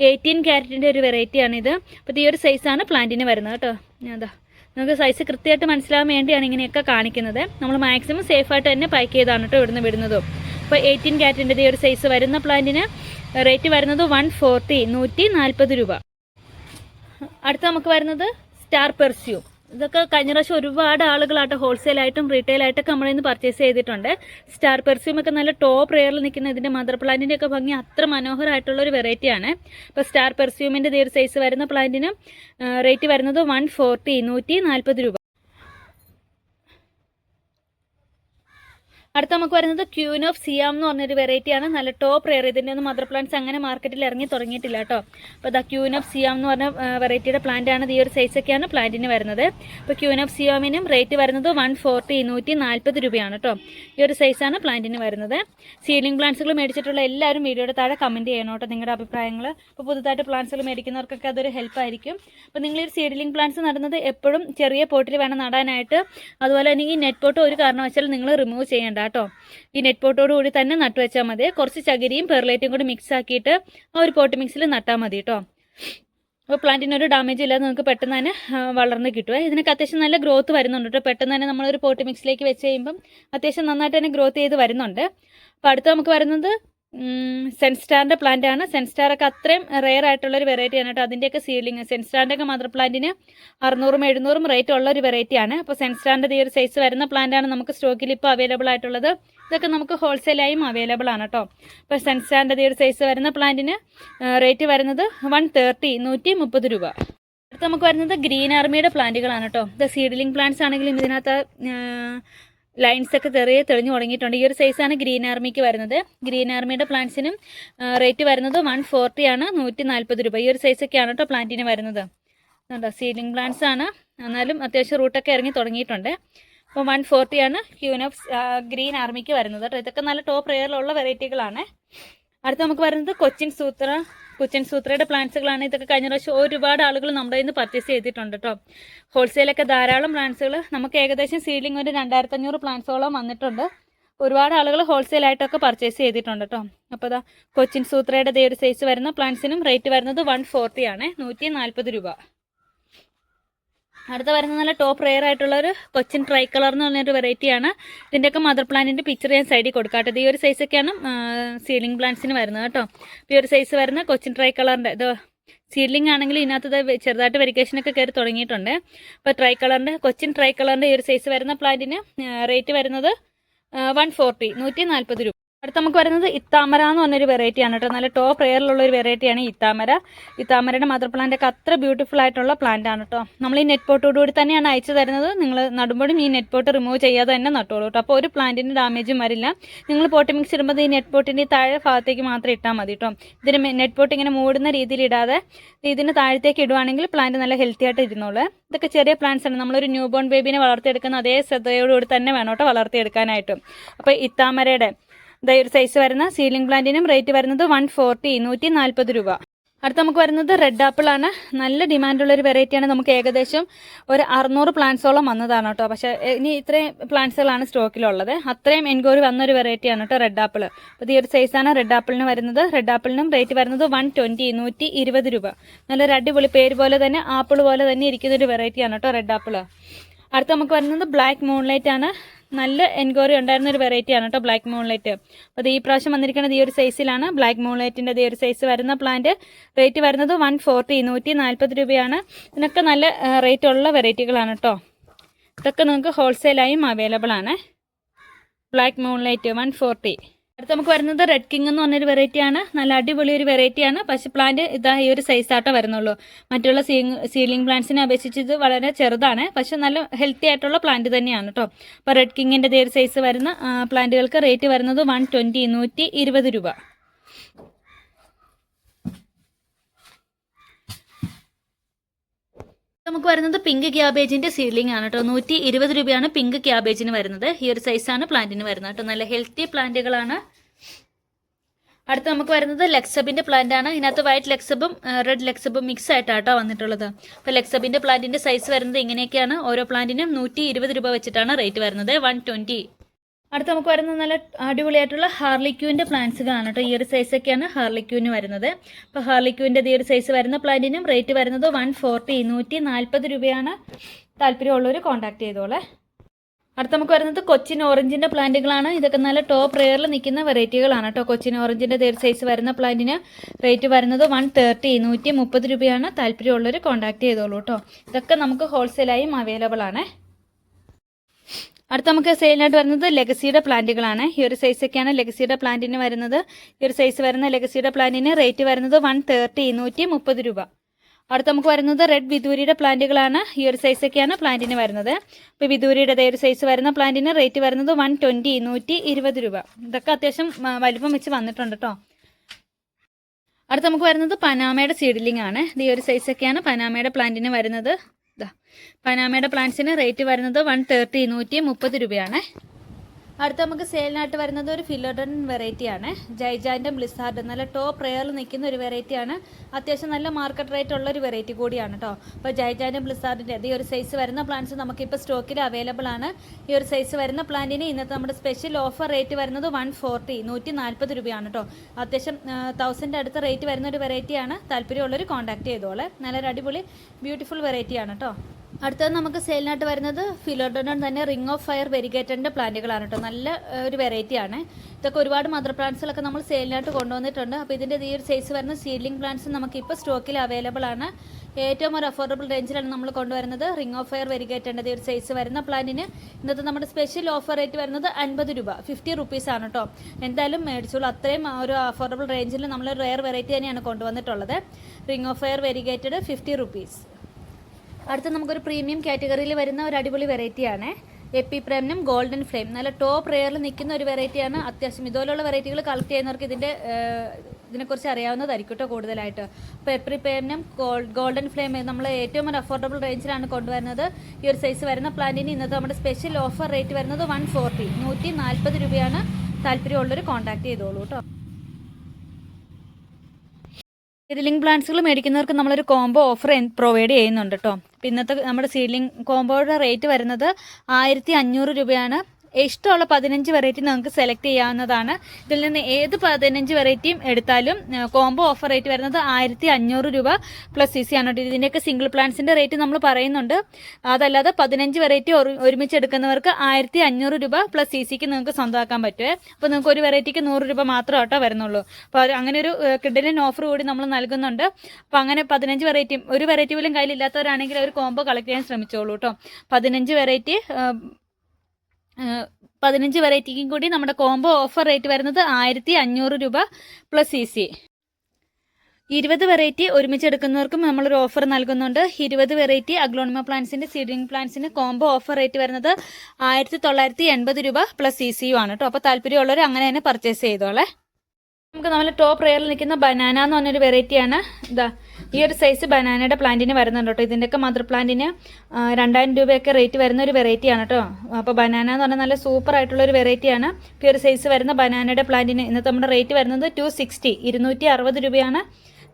എയ്റ്റീൻ ക്യാരറ്റിന്റെ ഒരു വെറൈറ്റിയാണ് ഇത്. അപ്പോൾ ഈ ഒരു സൈസാണ് പ്ലാന്റിന് വരുന്നത് കേട്ടോ അതാ. നമുക്ക് സൈസ് കൃത്യമായിട്ട് മനസ്സിലാകാൻ വേണ്ടിയാണ് ഇങ്ങനെയൊക്കെ കാണിക്കുന്നത്. നമ്മൾ മാക്സിമം സേഫായിട്ട് തന്നെ പാക്ക് ചെയ്താണ് കേട്ടോ ഇവിടുന്ന് വിടുന്നതും. ഇപ്പോൾ എയ്റ്റീൻ ക്യാറ്റിന്റെ ഈ ഒരു സൈസ് വരുന്ന പ്ലാന്റിന് റേറ്റ് വരുന്നത് വൺ ഫോർട്ടി നൂറ്റി നാൽപ്പത് രൂപ. അടുത്ത നമുക്ക് വരുന്നത് സ്റ്റാർ പെർസ്യൂം ഇതൊക്കെ കഴിഞ്ഞ പ്രാവശ്യം ഒരുപാട് ആളുകളായിട്ട് ഹോൾസെയിലായിട്ടും റീറ്റെയിലായിട്ടൊക്കെ നമ്മളിൽ നിന്ന് പർച്ചേസ് ചെയ്തിട്ടുണ്ട്. സ്റ്റാർ പെർഫ്യൂം ഒക്കെ നല്ല ടോപ്പ് റെയറിൽ നിൽക്കുന്ന ഇതിന്റെ മദർ പ്ലാന്റിന്റെ ഒക്കെ ഭംഗി അത്ര മനോഹരമായിട്ടുള്ള ഒരു വെറൈറ്റിയാണ് ഇപ്പോൾ സ്റ്റാർ പെർസ്യൂമിന്റെ ഈ സൈസ് വരുന്ന പ്ലാന്റിന് റേറ്റ് വരുന്നത് വൺ ഫോർട്ടി നൂറ്റി നാൽപ്പത് രൂപ. അടുത്ത നമുക്ക് വരുന്നത് ക്യൂൻ ഓഫ് സിയാം എന്ന് പറഞ്ഞൊരു വെറൈറ്റിയാണ് നല്ല ടോപ്പ് റെയർ ഇതിന്റെ ഒന്നും മദർ പ്ലാന്റ്സ് അങ്ങനെ മാർക്കറ്റിൽ ഇറങ്ങി തുടങ്ങിയിട്ടില്ല കേട്ടോ. അപ്പോൾ ദ ക്യൂൻ ഓഫ് സിയാം എന്ന് പറഞ്ഞ വെറൈറ്റിയുടെ പ്ലാന്റ് ആണ് ഈ ഒരു സൈസൊക്കെയാണ് പ്ലാന്റിന് വരുന്നത്. ഇപ്പോൾ ക്യൂൻ ഓഫ് സിയാമിനും റേറ്റ് വരുന്നത് വൺ ഫോർട്ടി നൂറ്റി നാൽപ്പത് രൂപയാണ് കേട്ടോ. ഈ ഒരു സൈസാണ് പ്ലാന്റിന് വരുന്നത്. സീലിംഗ് പ്ലാന്റ്സുകൾ മേടിച്ചിട്ടുള്ള എല്ലാവരും വീഡിയോയുടെ താഴെ കമന്റ് ചെയ്യണം കേട്ടോ നിങ്ങളുടെ അഭിപ്രായങ്ങൾ ഇപ്പോൾ പുതുതായിട്ട് പ്ലാന്റ്സുകൾ മേടിക്കുന്നവർക്കൊക്കെ അതൊരു ഹെൽപ്പ് ആയിരിക്കും. അപ്പോൾ നിങ്ങൾ ഈ സീഡ്ലിംഗ് പ്ലാന്റ്സ് നടുന്നത് എപ്പോഴും ചെറിയ പോട്ടിൽ വേണം നടാനായിട്ട്. അതുപോലെ തന്നെ ഈ നെറ്റ് പോട്ട് ഒരു കാരണവശാലും നിങ്ങൾ റിമൂവ് ചെയ്യേണ്ട. കേട്ടോ. ഈ നെറ്റ് പോട്ടോട് കൂടി തന്നെ നട്ടു വെച്ചാൽ മതി. കുറച്ച് ചകിരിയും പെർലൈറ്റും കൂടി മിക്സ് ആക്കിയിട്ട് ആ ഒരു പോട്ട് മിക്സിൽ നട്ടാൽ മതി കേട്ടോ. അപ്പോൾ പ്ലാന്റിനൊരു ഡാമേജ് ഇല്ലാതെ നമുക്ക് പെട്ടെന്ന് തന്നെ വളർന്ന് കിട്ടുക ഇതിനൊക്കെ അത്യാവശ്യം നല്ല ഗ്രോത്ത് വരുന്നുണ്ട് കേട്ടോ. പെട്ടെന്ന് തന്നെ നമ്മളൊരു പോട്ട് മിക്സിലേക്ക് വെച്ച് കഴിയുമ്പം അത്യാവശ്യം നന്നായിട്ട് തന്നെ ഗ്രോത്ത് ചെയ്ത് വരുന്നുണ്ട്. അപ്പോൾ അടുത്ത് നമുക്ക് വരുന്നത് സെൻസ്റ്റാറിന്റെ പ്ലാന്റ് ആണ്. സെൻസ്റ്റാറൊക്കെ അത്രയും റെയർ ആയിട്ടുള്ള ഒരു വെറൈറ്റി ആണ് കേട്ടോ. അതിന്റെയൊക്കെ സീലിംഗ് സെൻസ്റ്റാറിന്റെ ഒക്കെ മദർ പ്ലാന്റിന് അറുന്നൂറും എഴുന്നൂറും റേറ്റ് ഉള്ള ഒരു വെറൈറ്റി ആണ് അപ്പോൾ സെൻസ്റ്റാറിന്റെ ഈ ഒരു സൈസ് വരുന്ന പ്ലാന്റ് ആണ് നമുക്ക് സ്റ്റോക്കിൽ ഇപ്പോൾ അവൈലബിൾ ആയിട്ടുള്ളത്. ഇതൊക്കെ നമുക്ക് ഹോൾസെയിലായും അവൈലബിൾ ആണ് കേട്ടോ. അപ്പോൾ സെൻസ്റ്റാറിന്റെ ഈ ഒരു സൈസ് വരുന്ന പ്ലാന്റിന് റേറ്റ് വരുന്നത് വൺ തേർട്ടി നൂറ്റി മുപ്പത് രൂപ. അടുത്ത് നമുക്ക് വരുന്നത് ഗ്രീൻ ആർമിയുടെ പ്ലാന്റുകളാണ് കേട്ടോ. ഇത് സീഡ്ലിംഗ് പ്ലാന്റ്സ് ആണെങ്കിലും ഇതിനകത്ത് ലൈൻസ് ഒക്കെ ചെറിയ തെളിഞ്ഞു തുടങ്ങിയിട്ടുണ്ട്. ഈ ഒരു സൈസാണ് ഗ്രീൻ ആർമിക്ക് വരുന്നത്. ഗ്രീൻ ആർമിയുടെ പ്ലാന്റ്സിനും റേറ്റ് വരുന്നത് വൺ ഫോർട്ടി ആണ് നൂറ്റി നാൽപ്പത് രൂപ. ഈ ഒരു സൈസൊക്കെയാണ് കേട്ടോ പ്ലാന്റിന് വരുന്നത്. കണ്ടോ സീലിംഗ് പ്ലാന്റ്സ് ആണ്. എന്നാലും അത്യാവശ്യം റൂട്ടൊക്കെ ഇറങ്ങി തുടങ്ങിയിട്ടുണ്ട്. അപ്പോൾ വൺ ഫോർട്ടി ആണ് ക്യൂനോഫ് ഗ്രീൻ ആർമിക്ക് വരുന്നത് കേട്ടോ ഇതൊക്കെ നല്ല ടോപ്പ് റെയറിലുള്ള വെറൈറ്റികളാണ് അടുത്ത നമുക്ക് വരുന്നത് കൊച്ചിൻ സൂത്ര. കൊച്ചിൻ സൂത്രയുടെ പ്ലാന്റ്സുകളാണ് ഇതൊക്കെ കഴിഞ്ഞ പ്രാവശ്യം ഒരുപാട് ആളുകൾ നമ്മുടെ നിന്ന് പർച്ചേസ് ചെയ്തിട്ടുണ്ട് കേട്ടോ ഹോൾസെയിലൊക്കെ ധാരാളം പ്ലാന്റ്സുകൾ നമുക്ക് ഏകദേശം സീലിംഗ് ഒരു രണ്ടായിരത്തഞ്ഞൂറ് പ്ലാന്റ്സോളം വന്നിട്ടുണ്ട്. ഒരുപാട് ആളുകൾ ഹോൾസെയിലായിട്ടൊക്കെ പർച്ചേസ് ചെയ്തിട്ടുണ്ട് കേട്ടോ അപ്പോൾ ഇതാ കൊച്ചിൻ സൂത്രയുടെ ദേ ഒരു സൈസ് വരുന്ന പ്ലാന്റ്സിനും റേറ്റ് വരുന്നത് വൺ ഫോർട്ടി ആണ്. നൂറ്റി നാൽപ്പത് രൂപ. അടുത്ത വരുന്നത് നല്ല ടോപ്പ് റെയർ ആയിട്ടുള്ള ഒരു കൊച്ചിൻ ട്രൈ കളർ എന്ന് പറഞ്ഞൊരു വെറൈറ്റിയാണ് ഇതിന്റെയൊക്കെ മദർ പ്ലാന്റിന്റെ പിക്ചർ ഞാൻ സൈഡിൽ കൊടുക്കാട്ടത് ഈ ഒരു സൈസൊക്കെയാണ് സീലിംഗ് പ്ലാന്റ്സിന് വരുന്നത് കേട്ടോ. ഈ ഒരു സൈസ് വരുന്ന കൊച്ചിൻ ട്രൈ കളറിന്റെ ഇത് സീലിംഗ് ആണെങ്കിൽ ഇതിനകത്ത് ഇത് ചെറുതായിട്ട് വെരിക്കേഷനൊക്കെ കയറി തുടങ്ങിയിട്ടുണ്ട്. അപ്പോൾ ട്രൈ കളറിന്റെ കൊച്ചിൻ ട്രൈ കളറിന്റെ ഈ ഒരു സൈസ് വരുന്ന പ്ലാന്റിന് റേറ്റ് വരുന്നത് വൺ ഫോർട്ടി നൂറ്റി നാൽപ്പത് രൂപ. അടുത്ത നമുക്ക് വരുന്നത് ഇത്താമര എന്ന് പറഞ്ഞൊരു വെറൈറ്റിയാണ് കേട്ടോ. നല്ല ടോപ്പ് റെയറിലുള്ള ഒരു വെറൈറ്റിയാണ് ഇത്താമര. ഇത്താമരയുടെ മദർ പ്ലാന്റ് ഒക്കെ അത്ര ബ്യൂട്ടിഫുൾ ആയിട്ടുള്ള പ്ലാന്റ് ആണ് കേട്ടോ. നമ്മൾ ഈ നെറ്റ് പോട്ടോട് കൂടി തന്നെയാണ് അയച്ചു തരുന്നത്. നിങ്ങൾ നടുമ്പോഴും ഈ നെറ്റ് പോട്ട് റിമൂവ് ചെയ്യാതെ തന്നെ നട്ടോളൂ കേട്ടോ. അപ്പോൾ ഒരു പ്ലാന്റിന് ഡാമേജും വരില്ല. നിങ്ങൾ പോട്ടി മിക്സ് ഇടുമ്പോൾ ഈ നെറ്റ് പോട്ടിന്റെ താഴെ ഭാഗത്തേക്ക് മാത്രം ഇട്ടാൽ മതി കേട്ടോ. ഇതിന് നെറ്റ് പോട്ട് ഇങ്ങനെ മൂടുന്ന രീതിയിൽ ഇടാതെ ഇതിന് താഴത്തേക്ക് ഇടുവാണെങ്കിൽ പ്ലാന്റ് നല്ല ഹെൽത്തി ആയിട്ട് ഇരുന്നോളൂ. ഇതൊക്കെ ചെറിയ പ്ലാന്റ്സ് ആണ്. നമ്മളൊരു ന്യൂ ബോൺ ബേബിനെ വളർത്തിയെടുക്കുന്ന അതേ ശ്രദ്ധയോടുകൂടി തന്നെ വേണം കേട്ടോ വളർത്തിയെടുക്കാനായിട്ടും. അപ്പോൾ ഇത്താമരയുടെ ഇതാ ഒരു സൈസ് വരുന്ന സീലിംഗ് പ്ലാന്റിനും റേറ്റ് വരുന്നത് വൺ ഫോർട്ടി നൂറ്റി നാൽപ്പത് രൂപ. അടുത്ത നമുക്ക് വരുന്നത് റെഡ് ആപ്പിൾ ആണ്. നല്ല ഡിമാൻഡുള്ള ഒരു വെറൈറ്റിയാണ് നമുക്ക് ഏകദേശം ഒരു അറുന്നൂറ് പ്ലാന്റ്സോളം വന്നതാണ് കേട്ടോ. പക്ഷേ ഇനി ഇത്രയും പ്ലാന്റ്സുകളാണ് സ്റ്റോക്കിലുള്ളത് അത്രയും എൻക്വയറി വന്ന ഒരു വെറൈറ്റിയാണ് കേട്ടോ റെഡ് ആപ്പിൾ അപ്പോൾ ഈ ഒരു സൈസാണ് റെഡ് ആപ്പിളിന് വരുന്നത്. റെഡ് ആപ്പിളിനും റേറ്റ് വരുന്നത് വൺ ട്വന്റി നൂറ്റി ഇരുപത് രൂപ. നല്ലൊരു അടിപൊളി പേര് പോലെ തന്നെ ആപ്പിൾ പോലെ തന്നെ ഇരിക്കുന്ന ഒരു വെറൈറ്റിയാണ് കേട്ടോ റെഡ് ആപ്പിൾ അടുത്ത നമുക്ക് വരുന്നത് ബ്ലാക്ക് മൂൺലൈറ്റ് ആണ്. നല്ല എൻക്വയറി ഉണ്ടായിരുന്ന ഒരു വെറൈറ്റിയാണ് കേട്ടോ ബ്ലാക്ക് മൂൺലൈറ്റ് അപ്പോൾ ഈ പ്രാവശ്യം വന്നിരിക്കുന്നത് ഈ ഒരു സൈസിലാണ് ബ്ലാക്ക് മൂൺലൈറ്റിന്റെ ഈ ഒരു സൈസ് വരുന്ന പ്ലാന്റ് റേറ്റ് വരുന്നത് വൺ ഫോർട്ടി നൂറ്റി നാൽപ്പത് രൂപയാണ്. ഇതിനൊക്കെ നല്ല റേറ്റ് ഉള്ള വെറൈറ്റികളാണ് കേട്ടോ. ഇതൊക്കെ നിങ്ങൾക്ക് ഹോൾസെയിലായും അവൈലബിൾ ആണ്. ബ്ലാക്ക് മൂൺലൈറ്റ് വൺ ഫോർട്ടി അടുത്ത് നമുക്ക് വരുന്നത് റെഡ് കിങ് എന്ന് പറഞ്ഞൊരു വെറൈറ്റിയാണ് നല്ല അടിപൊളി ഒരു വെറൈറ്റിയാണ് പക്ഷേ പ്ലാന്റ് ഇതാ ഈ ഒരു സൈസാട്ടോ വരുന്നുള്ളൂ. മറ്റുള്ള സീലിംഗ് പ്ലാന്റ്സിനെ അപേക്ഷിച്ച് ഇത് വളരെ ചെറുതാണ്. പക്ഷെ നല്ല ഹെൽത്തി ആയിട്ടുള്ള പ്ലാന്റ് തന്നെയാണ് കേട്ടോ അപ്പോൾ റെഡ് കിങ്ങിന്റെ ഒരു സൈസ് വരുന്ന പ്ലാന്റുകൾക്ക് റേറ്റ് വരുന്നത് വൺ ട്വന്റി നൂറ്റി ഇരുപത് രൂപ. നമുക്ക് വരുന്നത് പിങ്ക് ക്യാബേജിന്റെ സീഡ്ലിംഗ് ആണ് കേട്ടോ നൂറ്റി ഇരുപത് രൂപയാണ് പിങ്ക് ക്യാബേജിന് വരുന്നത്. ഈ ഒരു സൈസാണ് പ്ലാന്റിന് വരുന്നത് കേട്ടോ നല്ല ഹെൽത്തി പ്ലാന്റുകളാണ് അടുത്ത് നമുക്ക് വരുന്നത് ലെക്സബിന്റെ പ്ലാന്റ് ആണ്. ഇതിനകത്ത് വൈറ്റ് ലെക്സബും റെഡ് ലെക്സബും മിക്സ് ആയിട്ടാണ് കേട്ടോ വന്നിട്ടുള്ളത്. അപ്പോൾ ലെക്സബിന്റെ പ്ലാന്റിന്റെ സൈസ് വരുന്നത് ഇങ്ങനെയൊക്കെയാണ്. ഓരോ പ്ലാന്റിനും നൂറ്റി രൂപ വെച്ചിട്ടാണ് റേറ്റ് വരുന്നത്. വൺ അടുത്ത് നമുക്ക് വരുന്ന നല്ല അടിപൊളിയായിട്ടുള്ള ഹാർലിക്യൂവിന്റെ പ്ലാന്റ്സുകളാണ് കേട്ടോ. ഈ ഒരു സൈസൊക്കെയാണ് ഹാർലിക്യൂവിന് വരുന്നത്. അപ്പോൾ ഹാർലിക്യൂവിന്റെ ഈ ഒരു സൈസ് വരുന്ന പ്ലാന്റിനും റേറ്റ് വരുന്നത് വൺ ഫോർട്ടി നൂറ്റി നാൽപ്പത് രൂപയാണ്. താല്പര്യമുള്ളവർ കോൺടാക്ട് ചെയ്തോളെ. അടുത്ത നമുക്ക് വരുന്നത് കൊച്ചിൻ ഓറഞ്ചിന്റെ പ്ലാന്റുകളാണ് ഇതൊക്കെ നല്ല ടോപ്പ് റെയറിൽ നിൽക്കുന്ന വെറൈറ്റികളാണ് കേട്ടോ. കൊച്ചിൻ ഓറഞ്ചിന്റെ തേർഡ് സൈസ് വരുന്ന പ്ലാന്റിന് റേറ്റ് വരുന്നത് വൺ തേർട്ടി നൂറ്റി മുപ്പത് രൂപയാണ്. താല്പര്യമുള്ളവർ കോൺടാക്ട് ചെയ്തോളൂ കേട്ടോ. ഇതൊക്കെ നമുക്ക് ഹോൾസെയിലായും അവൈലബിൾ ആണ്. അടുത്ത നമുക്ക് സെയിലായിട്ട് വരുന്നത് ലെഗസിയുടെ പ്ലാന്റുകളാണ്. ഈ ഒരു സൈസൊക്കെയാണ് ലെഗസിയുടെ പ്ലാന്റിന് വരുന്നത്. ഈ ഒരു സൈസ് വരുന്ന ലെഗസിയുടെ പ്ലാന്റിന് റേറ്റ് വരുന്നത് വൺ തേർട്ടി നൂറ്റി മുപ്പത് രൂപ. അടുത്ത നമുക്ക് വരുന്നത് റെഡ് വിദൂരിയുടെ പ്ലാന്റുകളാണ്. ഈ ഒരു സൈസൊക്കെയാണ് പ്ലാന്റിന് വരുന്നത്. ഇപ്പോൾ വിദൂരിയുടെ ഒരു സൈസ് വരുന്ന പ്ലാന്റിന് റേറ്റ് വരുന്നത് വൺ ട്വന്റി നൂറ്റി ഇരുപത് രൂപ. ഇതൊക്കെ അത്യാവശ്യം വലുപ്പം വെച്ച് വന്നിട്ടുണ്ട് കേട്ടോ അടുത്ത നമുക്ക് വരുന്നത് പനാമയുടെ സീഡ്ലിംഗ് ആണ്. ഈ ഒരു സൈസൊക്കെയാണ് പനാമയുടെ പ്ലാന്റിന് വരുന്നത്. പനാമയുടെ പ്ലാന്റ്സിന് റേറ്റ് വരുന്നത് വൺ തേർട്ടി നൂറ്റി മുപ്പത് രൂപയാണ്. അടുത്ത നമുക്ക് സെയിലിനായിട്ട് വരുന്നത് ഒരു ഫിലോഡൻ വെറൈറ്റി ആണ് ജൈജാന്റെ ബ്ലിസാർഡ്. നല്ല ടോപ്പ് റെയറിൽ നിൽക്കുന്ന ഒരു വെറൈറ്റി ആണ്. അത്യാവശ്യം നല്ല മാർക്കറ്റ് റേറ്റ് ഉള്ള ഒരു വെറൈറ്റി കൂടിയാണ് കേട്ടോ അപ്പോൾ ജൈജാന്റെ ബ്ലിസാർഡിന്റെ ഈ ഒരു സൈസ് വരുന്ന പ്ലാന്റ്സ് നമുക്കിപ്പോൾ സ്റ്റോക്കിൽ അവൈലബിൾ ആണ്. ഈ ഒരു സൈസ് വരുന്ന പ്ലാന്റിന് ഇന്നത്തെ നമ്മുടെ സ്പെഷ്യൽ ഓഫർ റേറ്റ് വരുന്നത് വൺ ഫോർട്ടി നൂറ്റി നാൽപ്പത് രൂപയാണ് കേട്ടോ അത്യാവശ്യം തൗസൻഡ് അടുത്ത റേറ്റ് വരുന്ന ഒരു വെറൈറ്റിയാണ് താല്പര്യമുള്ളവർ കോൺടാക്ട് ചെയ്തോളെ. നല്ലൊരു അടിപൊളി ബ്യൂട്ടിഫുൾ വെറൈറ്റിയാണ് കേട്ടോ അടുത്തത് നമുക്ക് സെയിലിനായിട്ട് വരുന്നത് ഫിലോഡോൺ തന്നെ റിംഗ് ഓഫ് ഫയർ വെരിഗേറ്ററിന്റെ പ്ലാന്റുകളാണ് കേട്ടോ. നല്ല ഒരു വെറൈറ്റി ആണ്. ഇതൊക്കെ ഒരുപാട് മദർ പ്ലാന്റ്സിലൊക്കെ നമ്മൾ സെയിലിനായിട്ട് കൊണ്ടുവന്നിട്ടുണ്ട്. അപ്പോൾ ഇതിന്റെ ഈ ഒരു സൈസ് വരുന്ന സീഡ്ലിംഗ് പ്ലാന്റ്സ് നമുക്ക് ഇപ്പോൾ സ്റ്റോക്കിൽ അവൈലബിൾ ആണ്. ഏറ്റവും ഒരു അഫോർഡബിൾ റേഞ്ചിലാണ് നമ്മൾ കൊണ്ടുവരുന്നത്. റിംഗ് ഓഫ് ഫയർ വെരിഗേറ്ററിന്റെ ഈ ഒരു സൈസ് വരുന്ന പ്ലാന്റിന്. ഇന്നത്തെ നമ്മുടെ സ്പെഷ്യൽ ഓഫർ റേറ്റ് വരുന്നത് അൻപത് രൂപ. ഫിഫ്റ്റി റുപ്പീസ് ആണ് കേട്ടോ. എന്തായാലും മേടിച്ചോളൂ. അത്രയും ഒരു അഫോർഡബിൾ റേഞ്ചിൽ നമ്മൾ റെയർ വെറൈറ്റി തന്നെയാണ് കൊണ്ടുവന്നിട്ടുള്ളത്. Ring of fire variegated fifty rupees അടുത്ത നമുക്കൊരു പ്രീമിയം കാറ്റഗറിയിൽ വരുന്ന ഒരു അടിപൊളി വെറൈറ്റിയാണ് എപ്പി പ്രേമിനും ഗോൾഡൻ ഫ്ലെയിം നല്ല ടോപ്പ് റെയറിൽ നിൽക്കുന്ന ഒരു വെറൈറ്റിയാണ് അത്യാവശ്യം ഇതുപോലുള്ള വെറൈറ്റികൾ കളക്ട് ചെയ്യുന്നവർക്ക് ഇതിന്റെ ഇതിനെക്കുറിച്ച് അറിയാവുന്നതായിരിക്കും കേട്ടോ കൂടുതലായിട്ട് അപ്പോൾ എപ്രി പേമിനും ഗോൾഡൻ ഫ്ലെയിം നമ്മൾ ഏറ്റവും ഒരു അഫോർഡബിൾ റേഞ്ചിലാണ് കൊണ്ടുവരുന്നത്. ഈ ഒരു സൈസ് വരുന്ന പ്ലാന്റിന് ഇന്നത്തെ നമ്മുടെ സ്പെഷ്യൽ ഓഫർ റേറ്റ് വരുന്നത് വൺ ഫോർട്ടി നൂറ്റി നാൽപ്പത് രൂപയാണ് താല്പര്യമുള്ളവർ കോൺടാക്ട് ചെയ്തോളൂ കേട്ടോ സീഡ്ലിംഗ് പ്ലാന്റ്സുകൾ മേടിക്കുന്നവർക്ക് നമ്മളൊരു കോംബോ ഓഫർ പ്രൊവൈഡ് ചെയ്യുന്നുണ്ട് കേട്ടോ അപ്പോൾ ഇന്നത്തെ നമ്മുടെ സീഡ്ലിംഗ് കോംബോയുടെ റേറ്റ് വരുന്നത് ആയിരത്തി അഞ്ഞൂറ് രൂപയാണ്. ഇഷ്ടമുള്ള പതിനഞ്ച് വെറൈറ്റി നമുക്ക് സെലക്ട് ചെയ്യാവുന്നതാണ്. ഇതിൽ നിന്ന് ഏത് പതിനഞ്ച് വെറൈറ്റിയും എടുത്താലും കോംബോ ഓഫർ റേറ്റ് വരുന്നത് ആയിരത്തി അഞ്ഞൂറ് രൂപ പ്ലസ് സി സി ആണ്. ഇതിന്റെയൊക്കെ സിംഗിൾ പ്ലാന്റ്സിന്റെ റേറ്റ് നമ്മൾ പറയുന്നുണ്ട്. അതല്ലാതെ പതിനഞ്ച് വെറൈറ്റി ഒരുമിച്ച് എടുക്കുന്നവർക്ക് ആയിരത്തി അഞ്ഞൂറ് രൂപ പ്ലസ് സി സിക്ക് നിങ്ങൾക്ക് സ്വന്തമാക്കാൻ പറ്റുമേ അപ്പോൾ നിങ്ങൾക്ക് ഒരു വെറൈറ്റിക്ക് നൂറ് രൂപ മാത്രം കേട്ടോ വരുന്നുള്ളൂ. അപ്പോൾ അങ്ങനെ ഒരു കിഡിലിൻ ഓഫർ കൂടി നമ്മൾ നൽകുന്നുണ്ട്. അപ്പോൾ അങ്ങനെ പതിനഞ്ച് വെറൈറ്റിയും ഒരു വെറൈറ്റി പോലും കയ്യിലില്ലാത്തവരാണെങ്കിൽ ഒരു കോംബോ കളക്ട് ചെയ്യാൻ ശ്രമിച്ചോളൂ കേട്ടോ. പതിനഞ്ച് വെറൈറ്റി പതിനഞ്ച് വെറൈറ്റിക്കും കൂടി നമ്മുടെ കോംബോ ഓഫർ റേറ്റ് വരുന്നത് ആയിരത്തി അഞ്ഞൂറ് രൂപ പ്ലസ് ഇ സി ഇരുപത് വെറൈറ്റി ഒരുമിച്ച് എടുക്കുന്നവർക്കും നമ്മളൊരു ഓഫർ നൽകുന്നുണ്ട്. ഇരുപത് വെറൈറ്റി അഗ്ലോണിമ പ്ലാന്റ്സിന്റെ സീഡിംഗ് പ്ലാന്റ്സിന് കോംബോ ഓഫർ റേറ്റ് വരുന്നത് ആയിരത്തി തൊള്ളായിരത്തി എൺപത് രൂപ പ്ലസ് സി യു ആണ് കേട്ടോ. അപ്പോൾ താല്പര്യമുള്ളവർ അങ്ങനെ തന്നെ പർച്ചേസ് ചെയ്തോളെ. നമുക്ക് നമ്മൾ ടോപ്പ് റെയറിൽ നിൽക്കുന്ന ബനാന എന്ന് പറഞ്ഞൊരു വെറൈറ്റിയാണ് ഇതാ ഈ ഒരു സൈസ് ബനാനയുടെ പ്ലാന്റിന് വരുന്നുണ്ട് കേട്ടോ. ഇതിന്റെയൊക്കെ മദർ പ്ലാന്റിന് രണ്ടായിരം രൂപയൊക്കെ റേറ്റ് വരുന്ന ഒരു വെറൈറ്റിയാണ് കേട്ടോ. അപ്പോൾ ബനാന എന്ന് പറഞ്ഞാൽ നല്ല സൂപ്പർ ആയിട്ടുള്ള ഒരു വെറൈറ്റിയാണ് ഈ ഒരു സൈസ് വരുന്ന ബനാനയുടെ പ്ലാന്റിന് ഇന്നത്തെ നമ്മുടെ റേറ്റ് വരുന്നത് ടു സിക്സ്റ്റി ഇരുന്നൂറ്റി അറുപത് രൂപയാണ്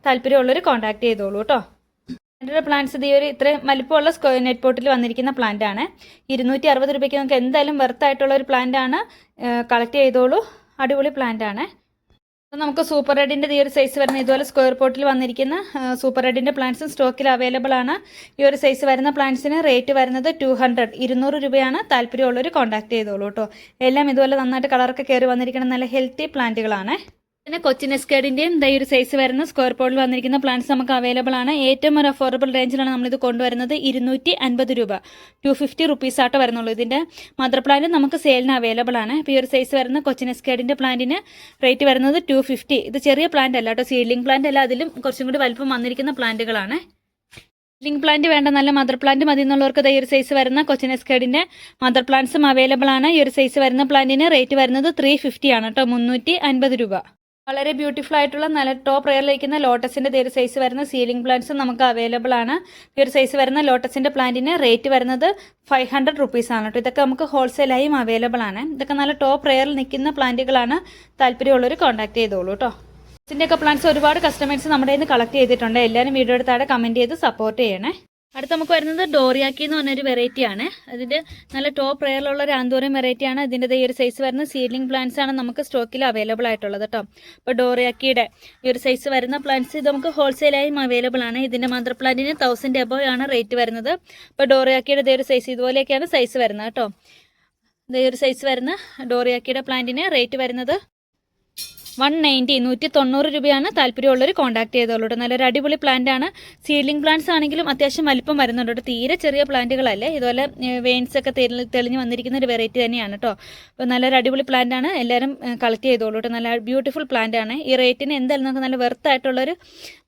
താല്പര്യമുള്ളവർ കോൺടാക്ട് ചെയ്തോളൂ കേട്ടോ. എന്റെ പ്ലാന്റ്സ് ഇത് ഒരു ഇത്രയും വലിപ്പമുള്ള സ്ക്വയർ നെറ്റ് പോട്ടിൽ വന്നിരിക്കുന്ന പ്ലാന്റ് ആണ്. ഇരുന്നൂറ്റി അറുപത് രൂപയ്ക്ക് നമുക്ക് എന്തായാലും വെർത്ത് ആയിട്ടുള്ള ഒരു പ്ലാന്റ് ആണ് കളക്ട് ചെയ്തോളൂ. അടിപൊളി പ്ലാന്റ് ആണ്. നമുക്ക് സൂപ്പർ റെഡിന്റെ ഈ ഒരു സൈസ് വരുന്ന ഇതുപോലെ സ്ക്വയർ പോട്ടിൽ വന്നിരിക്കുന്ന സൂപ്പർ റെഡിന്റെ പ്ലാന്റ്സും സ്റ്റോക്കിൽ അവൈലബിൾ ആണ്. ഈ ഒരു സൈസ് വരുന്ന പ്ലാന്റ്സിന് റേറ്റ് വരുന്നത് ടു ഹൺഡ്രഡ് ഇരുന്നൂറ് രൂപയാണ്. താല്പര്യമുള്ളവർ കോൺടാക്ട് ചെയ്തോളൂ കേട്ടോ. എല്ലാം ഇതുപോലെ നന്നായിട്ട് കളറൊക്കെ കയറി വന്നിരിക്കുന്ന നല്ല ഹെൽത്തി പ്ലാന്റുകളാണ് പിന്നെ കൊച്ചിൻ എസ്കേഡിന്റെയും ഈ ഒരു സൈസ് വരുന്ന സ്ക്വയർ പോളിൽ വന്നിരിക്കുന്ന പ്ലാന്റ്സ് നമുക്ക് അവൈലബിൾ ആണ്. ഏറ്റവും ഒരു അഫോർഡബിൾ റേഞ്ചിലാണ് നമ്മളിത് കൊണ്ടുവരുന്നത്. ഇരുന്നൂറ്റി അൻപത് രൂപ. ടു ഫിഫ്റ്റി റുപ്പീസ് ആട്ടോ വരുന്നുള്ളൂ ഇതിന്റെ. മദർ പ്ലാന്റ് നമുക്ക് സെയിലിന് അവൈലബിൾ ആണ്. ഈ ഒരു സൈസ് വരുന്ന കൊച്ചിൻ എസ്കേഡിന്റെ പ്ലാന്റിന് റേറ്റ് വരുന്നത് ടു ഫിഫ്റ്റി ഇത് ചെറിയ പ്ലാന്റ് അല്ല കേട്ടോ. സീഡ്ലിംഗ് പ്ലാന്റ് അല്ല. അതിലും കുറച്ചും കൂടി വലിപ്പം വന്നിരിക്കുന്ന പ്ലാന്റുകളാണ് ലിങ്ക് പ്ലാന്റ് വേണ്ട നല്ല മദർ പ്ലാന്റ് മതി എന്നുള്ളവർക്ക് ഈ ഒരു സൈസ് വരുന്ന കൊച്ചിൻ എസ്കേഡിന്റെ മദർ പ്ലാന്റ്സും അവൈലബിൾ ആണ്. ഈ ഒരു സൈസ് വരുന്ന പ്ലാന്റിന് റേറ്റ് വരുന്നത് ത്രീ ഫിഫ്റ്റി ആണ് കേട്ടോ. മുന്നൂറ്റി അൻപത് രൂപ. വളരെ ബ്യൂട്ടിഫുൾ ആയിട്ടുള്ള നല്ല ടോപ്പ് റെയറിലിരിക്കുന്ന ലോട്ടസിന്റെ ഒരു സൈസ് വരുന്ന സീലിംഗ് പ്ലാന്റ്സും നമുക്ക് അവൈലബിൾ ആണ്. ഒരു സൈസ് വരുന്ന ലോട്ടസിന്റെ പ്ലാന്റിന് റേറ്റ് വരുന്നത് ഫൈവ് ഹൺഡ്രഡ് റുപ്പീസ് ആണ് കേട്ടോ ഇതൊക്കെ നമുക്ക് ഹോൾസെയിലായും അവൈലബിൾ ആണ്. ഇതൊക്കെ നല്ല ടോപ്പ് റെയറിൽ നിൽക്കുന്ന പ്ലാന്റുകളാണ് താല്പര്യമുള്ളവർ കോൺടാക്ട് ചെയ്തോളൂ കേട്ടോ ഇതിന്റെയൊക്കെ പ്ലാന്റ്സ് ഒരുപാട് കസ്റ്റമേഴ്സ് നമ്മുടെ കയ്യിൽ നിന്ന് കളക്ട് ചെയ്തിട്ടുണ്ട്. എല്ലാവരും വീഡിയോ എടുത്താടെ കമന്റ് ചെയ്ത് സപ്പോർട്ട് ചെയ്യണേ. അടുത്ത നമുക്ക് വരുന്നത് ഡോറിയാക്കി എന്ന് പറഞ്ഞൊരു വെറൈറ്റി ആണ്. അതിന്റെ നല്ല ടോപ്പ് റെയറിലുള്ള ഒരു ആന്തോറിയം വെറൈറ്റി ആണ്. ഇതിന്റെ ഈ ഒരു സൈസ് വരുന്ന സീഡ്ലിംഗ് പ്ലാന്റ്സ് ആണ് നമുക്ക് സ്റ്റോക്കിൽ അവൈലബിൾ ആയിട്ടുള്ളത് കേട്ടോ അപ്പോൾ ഡോറിയാക്കിയുടെ ഈ ഒരു സൈസ് വരുന്ന പ്ലാന്റ്സ് ഇത് നമുക്ക് ഹോൾസെയിലായും അവൈലബിൾ ആണ്. ഇതിന്റെ മദർ പ്ലാന്റിന് തൗസൻഡ് എബോ ആണ് റേറ്റ് വരുന്നത്. അപ്പോൾ ഡോറിയാക്കിയുടെ ഇതേ ഒരു സൈസ് ഇതുപോലെയൊക്കെയാണ് സൈസ് വരുന്നത് കേട്ടോ ഇതേ ഒരു സൈസ് വരുന്ന ഡോറിയാക്കിയുടെ പ്ലാന്റിന് റേറ്റ് വരുന്നത് വൺ നയന്റി നൂറ്റി തൊണ്ണൂറ് രൂപയാണ് താല്പര്യമുള്ളവർ കോൺടാക്ട് ചെയ്തോളൂ നല്ലൊരു അടിപൊളി പ്ലാന്റ് ആണ്. സീലിംഗ് പ്ലാന്റ്സ് ആണെങ്കിലും അത്യാവശ്യം വലിപ്പം വരുന്നുണ്ട് തീരെ ചെറിയ പ്ലാന്റുകളല്ലേ ഇതുപോലെ വെയിൻസ് ഒക്കെ തെളി- തെളിഞ്ഞ് വന്നിരിക്കുന്ന ഒരു വെറൈറ്റി തന്നെയാണ് കേട്ടോ അപ്പോൾ നല്ലൊരു അടിപൊളി പ്ലാന്റ് ആണ്. എല്ലാവരും കളക്ട് ചെയ്തോളൂ നല്ല ബ്യൂട്ടിഫുൾ പ്ലാന്റ് ആണ്. ഈ റേറ്റിന് എന്തായാലും നമുക്ക് നല്ല വെർത്തായിട്ടുള്ളൊരു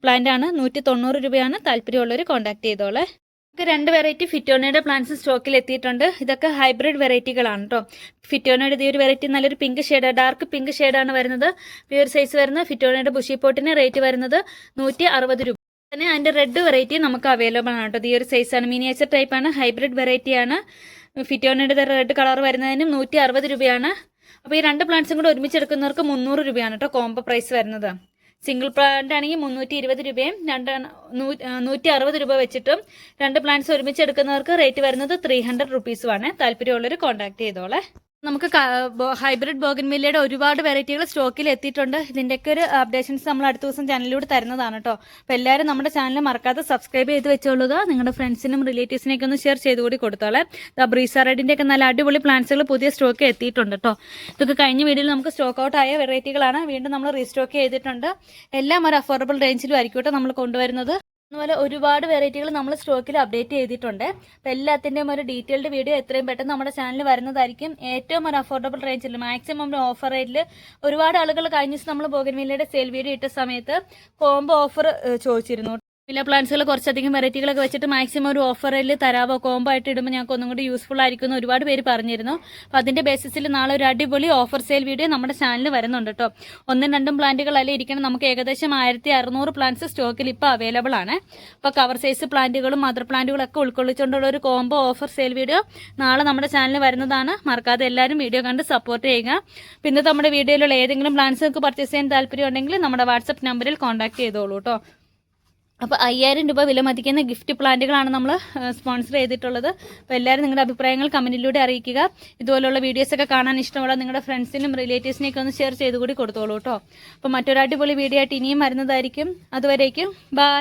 പ്ലാന്റ് ആണ്. നൂറ്റി തൊണ്ണൂറ് രൂപയാണ് താല്പര്യമുള്ളവർ കോൺടാക്ട് ചെയ്തോളെ. നമുക്ക് രണ്ട് വെറൈറ്റി ഫിറ്റോണയുടെ പ്ലാന്റ്സ് സ്റ്റോക്കിൽ എത്തിയിട്ടുണ്ട്. ഇതൊക്കെ ഹൈബ്രിഡ് വെറൈറ്റികളാണ് കേട്ടോ ഫിറ്റോണയുടെ ഈ ഒരു വെറൈറ്റി നല്ലൊരു പിങ്ക് ഷെയ്ഡ് ഡാർക്ക് പിങ്ക് ഷെയ്ഡാണ് വരുന്നത്. ഈ ഒരു സൈസ് വരുന്ന ഫിറ്റോണയുടെ ബുഷി പോട്ടിന് റേറ്റ് വരുന്നത് നൂറ്റി അറുപത് രൂപ. തന്നെ അതിന്റെ റെഡ് വെറൈറ്റി നമുക്ക് അവൈലബിൾ ആണ് കേട്ടോ ഈ ഒരു സൈസാണ് മിനിയേച്ചർ ടൈപ്പാണ് ഹൈബ്രിഡ് വെറൈറ്റിയാണ് ഫിറ്റോണയുടെ റെഡ് കളർ വരുന്നതിനും നൂറ്റി അറുപത് രൂപയാണ്. അപ്പോൾ ഈ രണ്ട് പ്ലാന്റ്സും കൂടെ ഒരുമിച്ച് എടുക്കുന്നവർക്ക് മുന്നൂറ് രൂപയാണ് കേട്ടോ കോംബോ പ്രൈസ് വരുന്നത്. സിംഗിൾ പ്ലാന്റ് ആണെങ്കിൽ മുന്നൂറ്റി ഇരുപത് രൂപയും രണ്ട് നൂറ്റി അറുപത് രൂപ വെച്ചിട്ടും രണ്ട് പ്ലാന്റ്സ് ഒരുമിച്ച് എടുക്കുന്നവർക്ക് റേറ്റ് വരുന്നത് ത്രീ ഹൺഡ്രഡ് റുപ്പീസുമാണ് താല്പര്യമുള്ളവർ കോൺടാക്ട് ചെയ്തോളെ. നമുക്ക് ഹൈബ്രിഡ് ബോഗൻവില്ലയുടെ ഒരുപാട് വെറൈറ്റികൾ സ്റ്റോക്കിൽ എത്തിയിട്ടുണ്ട്. ഇതിന്റെയൊക്കെ ഒരു അപ്ഡേഷൻസ് നമ്മൾ അടുത്ത ദിവസം ചാനലിലൂടെ തരുന്നതാണ് കേട്ടോ അപ്പോൾ എല്ലാവരും നമ്മുടെ ചാനൽ മറക്കാതെ സബ്സ്ക്രൈബ് ചെയ്ത് വെച്ചോളുക. നിങ്ങളുടെ ഫ്രണ്ട്സിനും റിലേറ്റീവ്സിനൊക്കെ ഒന്ന് ഷെയർ ചെയ്ത് കൂടി കൊടുത്തോളെ. ബ്രീസ റെഡിന്റെ ഒക്കെ നല്ല അടിപൊളി പ്ലാന്റ്സുകൾ പുതിയ സ്റ്റോക്ക് എത്തിയിട്ടുണ്ട് കേട്ടോ ഇതൊക്കെ കഴിഞ്ഞ വീഡിയോയിൽ നമുക്ക് സ്റ്റോക്ക് ഔട്ട് ആയ വെറൈറ്റികളാണ്. വീണ്ടും നമ്മൾ റീസ്റ്റോക്ക് ചെയ്തിട്ടുണ്ട്. എല്ലാം ഒരു അഫോർഡബിൾ റേഞ്ചിലും ആയിരിക്കും കേട്ടോ നമ്മൾ കൊണ്ടുവരുന്നത്. അതുപോലെ ഒരുപാട് വെറൈറ്റികൾ നമ്മൾ സ്റ്റോക്കിൽ അപ്ഡേറ്റ് ചെയ്തിട്ടുണ്ട്. അപ്പോൾ എല്ലാത്തിന്റെയും ഒരു ഡീറ്റെയിൽഡ് വീഡിയോ എത്രയും പെട്ടെന്ന് നമ്മുടെ ചാനലിൽ വരുന്നതായിരിക്കും. ഏറ്റവും ഒരു അഫോർഡബിൾ റേഞ്ചിൽ മാക്സിമം ഓഫർ റേറ്റിൽ ഒരുപാട് ആളുകൾ കഴിഞ്ഞ നമ്മൾ ബോഗൻവില്ലയുടെ സെയിൽ വീഡിയോ ഇട്ട സമയത്ത് കോംബോ ഓഫർ ചോദിച്ചിരുന്നു. വില്ല പ്ലാന്റ്സുകൾ കുറച്ചധികം വെറൈറ്റികളൊക്കെ വെച്ചിട്ട് മാക്സിമം ഒരു ഓഫറിൽ തരാവോ? കോംബോ ആയിട്ട് ഇടുമ്പോൾ ഞങ്ങൾക്ക് ഒന്നും കൂടി യൂസ്ഫുൾ ആയിരിക്കും എന്ന് ഒരുപാട് പേര് പറഞ്ഞിരുന്നു. അപ്പോൾ അതിന്റെ ബേസിസിൽ നാളെ ഒരു അടിപൊളി ഓഫർ സെയിൽ വീഡിയോ നമ്മുടെ ചാനലിൽ വരുന്നുണ്ട് കേട്ടോ. ഒന്നും രണ്ടും പ്ലാന്റുകളല്ലേ ഇരിക്കണം നമുക്ക് ഏകദേശം ആയിരത്തി അറുന്നൂറ് പ്ലാന്റ്സ് സ്റ്റോക്കിൽ ഇപ്പോൾ അവൈലബിൾ ആണ്. അപ്പോൾ കവർ സൈസ് പ്ലാന്റുകളും മദർ പ്ലാന്റുകളൊക്കെ ഉൾക്കൊള്ളിച്ചുകൊണ്ടുള്ള ഒരു കോംബോ ഓഫർ സെയിൽ വീഡിയോ നാളെ നമ്മുടെ ചാനലിൽ വരുന്നതാണ്. മറക്കാതെ എല്ലാവരും വീഡിയോ കണ്ട് സപ്പോർട്ട് ചെയ്യുക. പിന്നെ നമ്മുടെ വീഡിയോയിലുള്ള ഏതെങ്കിലും പ്ലാന്റ്സ് നിങ്ങൾക്ക് പർച്ചേസ് ചെയ്യാൻ താല്പര്യം ഉണ്ടെങ്കിൽ നമ്മുടെ വാട്സപ്പ് നമ്പറിൽ കോൺടാക്ട് ചെയ്തോളൂ കേട്ടോ. അപ്പോൾ അയ്യായിരം രൂപ വില മതിക്കുന്ന ഗിഫ്റ്റ് പ്ലാന്റുകളാണ് നമ്മൾ സ്പോൺസർ ചെയ്തിട്ടുള്ളത്. അപ്പോൾ എല്ലാവരും നിങ്ങളുടെ അഭിപ്രായങ്ങൾ കമന്റിലൂടെ അറിയിക്കുക. ഇതുപോലുള്ള വീഡിയോസൊക്കെ കാണാൻ ഇഷ്ടമുള്ള നിങ്ങളുടെ ഫ്രണ്ട്സിനും റിലേറ്റീവ്സിനെയൊക്കെ ഒന്ന് ഷെയർ ചെയ്ത് കൂടി കൊടുത്തോളൂ കേട്ടോ. അപ്പോൾ മറ്റൊരു അടിപൊളി വീഡിയോ ആയിട്ട് ഇനിയും വരുന്നതായിരിക്കും. അതുവരേക്കും ബായ്